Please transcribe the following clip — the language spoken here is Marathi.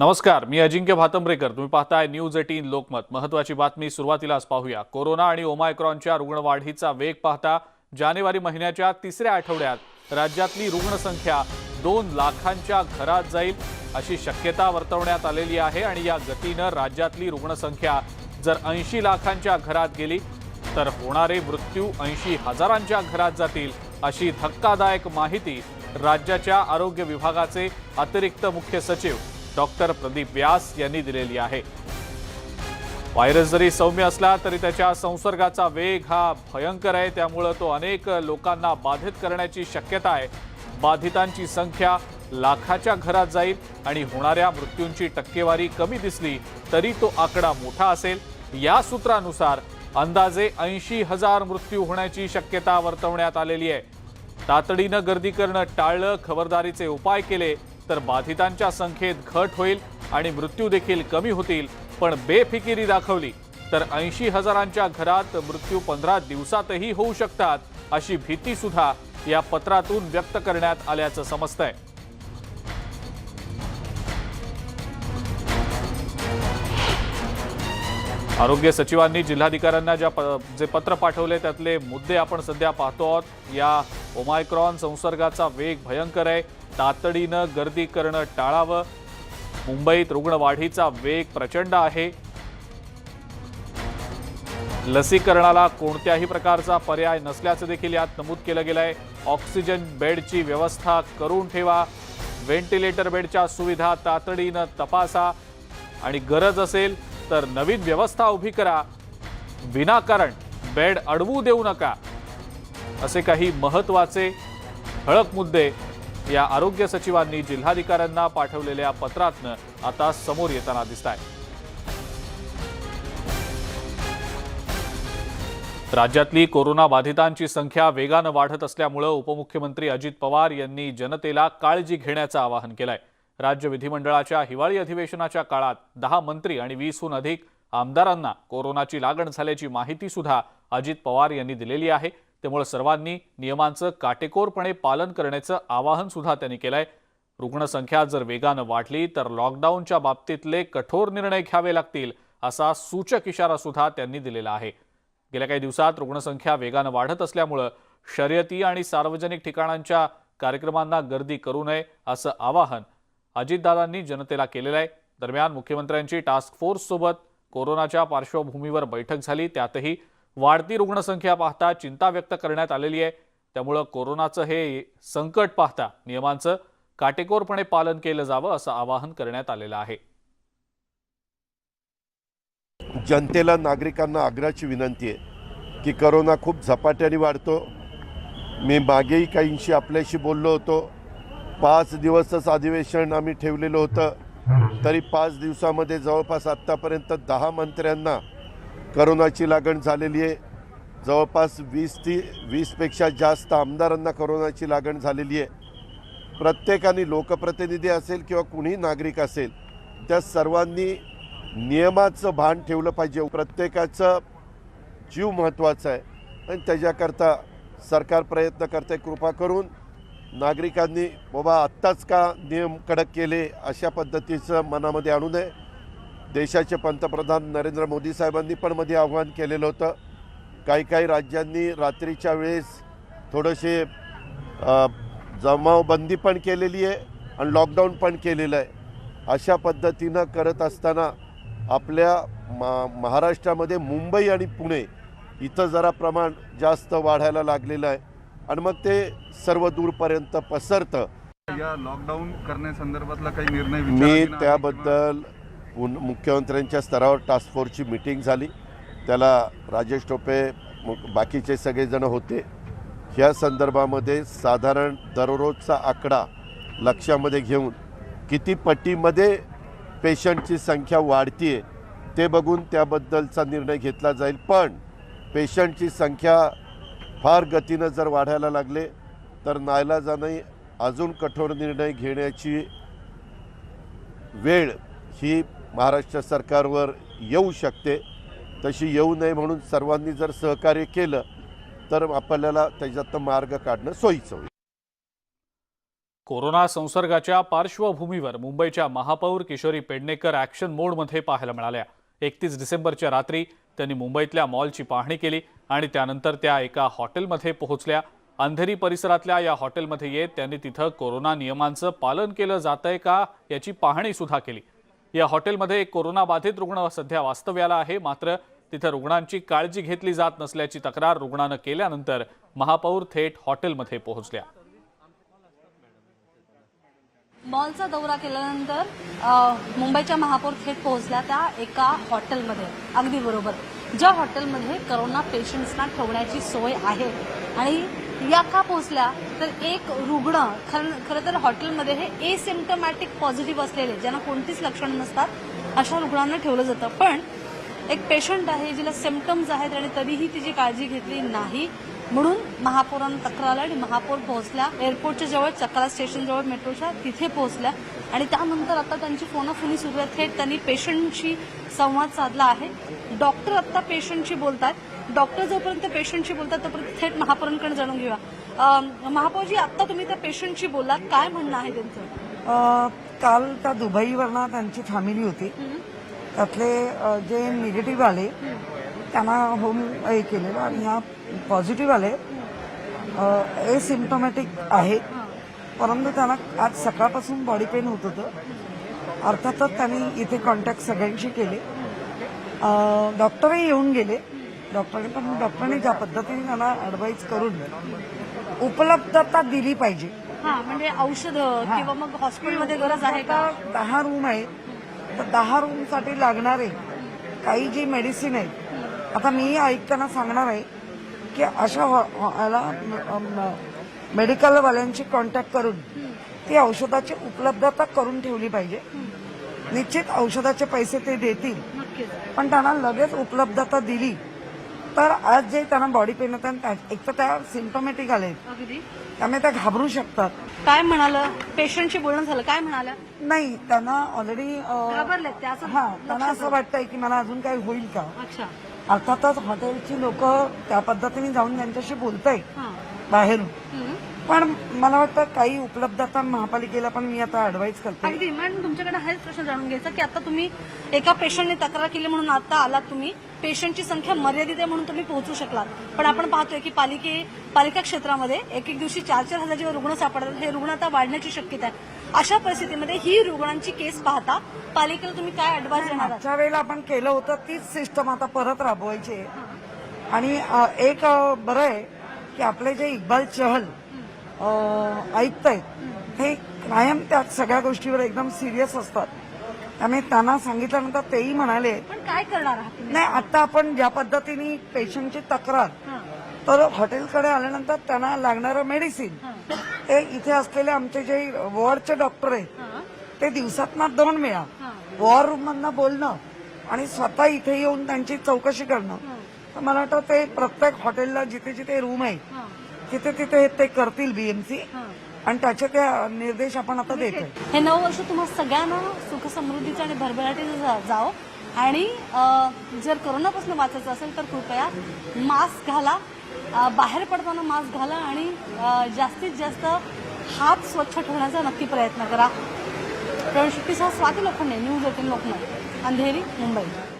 नमस्कार मी अजिंक्य भातंब्रेकर. तुम्ही पाहताय न्यूज एटीन लोकमत. महत्वाची बातमी सुरुवातीलाच पाहूया. कोरोना आणि ओमायक्रॉनच्या रुग्णवाढीचा वेग पाहता जानेवारी महिन्याच्या तिसऱ्या आठवड्यात राज्यातली रुग्णसंख्या दोन लाखांच्या घरात जाईल अशी शक्यता वर्तवण्यात आलेली आहे आणि या गतीनं राज्यातली रुग्णसंख्या जर ऐंशी लाखांच्या घरात गेली तर होणारे मृत्यू ऐंशी हजारांच्या घरात जातील अशी धक्कादायक माहिती राज्याच्या आरोग्य विभागाचे अतिरिक्त मुख्य सचिव डॉक्टर प्रदीप व्यास यांनी दिलेली आहे. व्हायरस जरी सौम्य असला तरी त्याच्या संसर्गाचा वेग हा भयंकर आहे. त्यामुळं तो अनेक लोकांना बाधित करण्याची शक्यता आहे. बाधितांची संख्या लाखाच्या घरात जाईल आणि होणाऱ्या मृत्यूंची टक्केवारी कमी दिसली तरी तो आकडा मोठा असेल. या सूत्रानुसार अंदाजे ऐंशी हजार मृत्यू होण्याची शक्यता वर्तवण्यात आलेली आहे. तातडीनं गर्दी करणं टाळलं खबरदारीचे उपाय केले तर बाधितांच्या संख्येत घट होईल आणि मृत्यू देखील कमी होतील पण बेफिकिरी दाखवली तर ऐंशी हजारांच्या घरात मृत्यू पंधरा दिवसातही होऊ शकतात अशी भीती सुद्धा या पत्रातून व्यक्त करण्यात आल्याचं समजतंय. आरोग्य सचिवांनी जिल्हाधिकाऱ्यांना ज्या प- जे पत्र पाठवले त्यातले मुद्दे आपण सध्या पाहतो आहोत. या ओमायक्रॉन संसर्गाचा वेग भयंकर आहे. तातडीनं गर्दी करणं टाळावं. मुंबईत रुग्णवाढीचा वेग प्रचंड आहे. लसीकरणाला कोणत्याही प्रकारचा पर्याय नसल्याचं देखील यात नमूद केलं गेलं आहे ऑक्सिजन बेडची व्यवस्था करून ठेवा. व्हेंटिलेटर बेडच्या सुविधा तातडीनं तपासा. आणि गरज असेल तर नवीन व्यवस्था उभी करा. विनाकारण बेड अडवू देऊ नका. असे काही महत्त्वाचे ठळक मुद्दे या आरोग्य सचिवांनी जिल्हाधिकाऱ्यांना पाठवलेल्या पत्रातनं आता समोर येताना दिसत आहे राज्यातली कोरोना बाधितांची संख्या वेगानं वाढत असल्यामुळं उपमुख्यमंत्री अजित पवार यांनी जनतेला काळजी घेण्याचं आवाहन केलंय. राज्य विधिमंडळाच्या हिवाळी अधिवेशनाच्या काळात दहा मंत्री आणि वीसहून अधिक आमदारांना कोरोनाची लागण झाल्याची माहिती सुद्धा अजित पवार यांनी दिलेली आहे. त्यामुळे सर्वांनी नियमांचं काटेकोरपणे पालन करण्याचं आवाहन सुद्धा त्यांनी केलंय. रुग्णसंख्या जर वेगानं वाढली तर लॉकडाऊनच्या बाबतीतले कठोर निर्णय घ्यावे लागतील असा सूचक इशारा सुद्धा त्यांनी दिलेला आहे. गेल्या काही दिवसात रुग्णसंख्या वेगानं वाढत असल्यामुळं शर्यती आणि सार्वजनिक ठिकाणांच्या कार्यक्रमांना गर्दी करू नये असं आवाहन अजितदादांनी जनतेला केलेलं आहे. दरम्यान मुख्यमंत्र्यांची टास्क फोर्स सोबत कोरोनाच्या पार्श्वभूमीवर बैठक झाली त्यातही वाढती रुग्णसंख्या पाहता चिंता व्यक्त करण्यात आलेली आहे. त्यामुळं कोरोनाचं हे संकट पाहता नियमांचं काटेकोरपणे पालन केलं जावं असं आवाहन करण्यात आलेलं आहे. जनतेला नागरिकांना आग्रहाची विनंती आहे की करोना खूप झपाट्याने वाढतो. मी मागेही काहींशी आपल्याशी बोललो होतो. पाच दिवसच अधिवेशन आम्ही ठेवलेलं होतं. तरी पाच दिवसामध्ये जवळपास आत्तापर्यंत दहा मंत्र्यांना करोनाची लागण झालेली आहे. जवळपास वीस ती वीसपेक्षा जास्त आमदारांना करोनाची लागण झालेली आहे. प्रत्येकाने लोकप्रतिनिधी असेल किंवा कुणीही नागरिक असेल त्या सर्वांनी नियमाचं भान ठेवलं पाहिजे. प्रत्येकाचं जीव महत्त्वाचा आहे. आणि त्याच्याकरता सरकार प्रयत्न करते. कृपा करून नागरिकांनी बाबा आत्ताच का नियम कडक केले? अशा पद्धतीचं मनामध्ये आणू नये. देशाचे पंतप्रधान नरेंद्र मोदी साहेबांनी पण मध्ये आव्हान केलेलं होतं. काही काही राज्यांनी रात्रीच्या वेळेस थोडेसे जमावबंदी पण केलेली आहे आणि लॉकडाऊन पण केलेलं आहे. अशा पद्धतीनं करत असताना आपल्या मा महाराष्ट्रामध्ये मुंबई आणि पुणे इथं जरा प्रमाण जास्त वाढायला लागलेलं आहे. आणि मग ते सर्व दूरपर्यंत पसरतं. या लॉकडाऊन करण्यासंदर्भातला काही निर्णय मी त्याबद्दल मुख्यमंत्र्यांच्या स्तरावर टास्क फोर्सची मिटिंग झाली. त्याला राजेश टोपे मु- बाकीचे सगळेजण होते. ह्या संदर्भामध्ये साधारण दररोजचा आकडा लक्षामध्ये घेऊन किती पट्टीमध्ये पेशंटची संख्या वाढतीये ते बघून त्याबद्दलचा निर्णय घेतला जाईल. पण पेशंटची संख्या फार गतीनं जर वाढायला लागले तर नाईलाजाने अजून कठोर निर्णय घेण्याची वेळ ही महाराष्ट्र सरकारवर येऊ शकते तशी येऊ नये म्हणून सर्वांनी जर सहकार्य केलं तर आपल्याला त्याच्यातनं मार्ग काढणं सोयीचं होईल. कोरोना संसर्गाच्या पार्श्वभूमीवर मुंबईच्या महापौर किशोरी पेडणेकर ॲक्शन मोडमध्ये पाहायला मिळाल्या. एकतीस डिसेंबरच्या रात्री त्यांनी मुंबईतल्या मॉलची पाहणी केली आणि त्यानंतर त्या एका हॉटेलमध्ये पोहोचल्या. अंधेरी परिसरातल्या या हॉटेलमध्ये येत त्यांनी तिथं कोरोना नियमांचं पालन केलं जातंय का याची पाहणी सुद्धा केली. या हॉटेलमध्ये एक कोरोनाबाधित रुग्ण सध्या वास्तव्याला आहे. मात्र तिथं रुग्णांची काळजी घेतली जात नसल्याची तक्रार रुग्णानं केल्यानंतर महापौर थेट हॉटेलमध्ये पोहोचल्या. मॉलचा दौरा केल्यानंतर मुंबईच्या महापौर थेट पोहोचल्या त्या एका हॉटेलमध्ये. अगदी बरोबर. ज्या हॉटेलमध्ये करोना पेशंट्सना ठेवण्याची सोय आहे आणि या का पोहोचल्या? तर एक रुग्ण खरं तर हॉटेलमध्ये हे एसिम्टमॅटिक पॉझिटिव्ह असलेले ज्यांना कोणतीच लक्षणं नसतात अशा रुग्णांना ठेवलं जातं. पण एक पेशंट आहे जिला सिम्पटम्स आहेत आणि तरीही तिची काळजी घेतली नाही. म्हणून महापौरांना तक्रार आली आणि महापौर पोहोचल्या. एअरपोर्टच्या जवळ चक्रा स्टेशनजवळ मेट्रोच्या तिथे पोहोचल्या. आणि त्यानंतर आता त्यांची फोनाफोनी सुरू आहे थेट त्यांनी पेशंटशी संवाद साधला आहे. डॉक्टर आता पेशंटशी बोलतात डॉक्टर जोपर्यंत पेशंटशी बोलतात तोपर्यंत थेट महापौरांकडे जाणून घेऊया. महापौरजी आता तुम्ही त्या पेशंटशी बोललात. काय म्हणणं आहे त्यांचं? काल त्या दुबईवरनं त्यांची फॅमिली होती. त्यातले जे निगेटिव्ह आले त्यांना होम हे केलेलं आणि ह्या पॉझिटिव्ह आले. ए सिम्टोमॅटिक आहेत परंतु त्यांना आज सकाळपासून बॉडी पेन होत होतं. अर्थातच त्यांनी इथे कॉन्टॅक्ट सगळ्यांशी केले. डॉक्टरही येऊन गेले. डॉक्टरने पण डॉक्टरने ज्या पद्धतीने त्यांना ऍडवाईज करून उपलब्धता दिली पाहिजे. म्हणजे औषधं किंवा मग हॉस्पिटलमध्ये गरज आहे का? दहा रूम आहेत तर दहा रूमसाठी लागणारे काही जी मेडिसिन आहेत आता मी ऐकताना सांगणार आहे की अशा याला मेडिकलवाल्यांशी कॉन्टॅक्ट करून ती औषधाची उपलब्धता करून ठेवली पाहिजे. निश्चित औषधाचे पैसे ते देतील. पण त्यांना लगेच उपलब्धता दिली तर आज जे त्यांना बॉडी पेन होतं आणि त्या- एक तर त्या सिम्टोमॅटिक आले त्यामुळे त्या घाबरू शकतात. काय म्हणालं? पेशंटशी बोलणं झालं. काय म्हणाल्या? नाही त्यांना ऑलरेडी हा त्यांना असं वाटतंय की मला अजून काही होईल का? अर्थातच हॉटेलची लोक त्या पद्धतीने जाऊन त्यांच्याशी बोलताय बाहेरून. पण मला वाटतं काही उपलब्धता महापालिकेला पण मी आता ऍडवाइस करते. अगदी. मॅडम तुमच्याकडे हाच प्रश्न जाणून घ्यायचा की आता तुम्ही एका पेशंटने तक्रार केली म्हणून आता आलात तुम्ही. पेशंटची संख्या मर्यादित आहे म्हणून तुम्ही पोहोचू शकलात. पण आपण पाहतोय की पालिके पालिका क्षेत्रामध्ये एक एक दिवशी चार चार हजार जेव्हा रुग्ण सापडतात. हे रुग्ण आता वाढण्याची शक्यता आहे. अशा परिस्थितीमध्ये ही रुग्णांची केस पाहता पालिकेला तुम्ही काय ऍडवाइस देणार आहात? मागच्या वेळेला आपण केलं होतं तीच सिस्टम आता परत राबवायची आहे. आणि अ, एक अ, बरं आहे. की आपले जे इक्बाल चहल आयुक्त आहेत हे कायम त्या सगळ्या गोष्टीवर एकदम सिरियस असतात त्यामुळे त्यांना सांगितल्यानंतर तेही म्हणाले पण काय करणार नाही आता आपण ज्या पद्धतीने पेशंटची तक्रार. तर हॉटेलकडे आल्यानंतर त्यांना लागणारं मेडिसिन ते इथे असलेले आमचे जे वॉर्डचे डॉक्टर आहेत. ते दिवसात दोन वेळा. वॉर रूम मधनं बोलणं आणि स्वतः इथे येऊन त्यांची चौकशी करणं मला वाटतं ते प्रत्येक हॉटेलला जिथे जिथे रूम आहे. तिथे तिथे ते करतील बीएमसी. आणि त्याचे ते निर्देश आपण आता देतोय. हे नऊ वर्ष तुम्हा सगळ्यांना सुख समृद्धीचं आणि भरभराटीचं जा- जाओ आणि जर कोरोनापासून वाचायचं असेल तर कृपया मास्क घाला. बाहेर पडताना मास्क घाला आणि जास्तीत जास्त हात स्वच्छ ठेवण्याचा नक्की प्रयत्न करा. प्रवीण शेट्टीसह स्वाती लोखंडे न्यूज एटीन लोकमत अंधेरी मुंबई.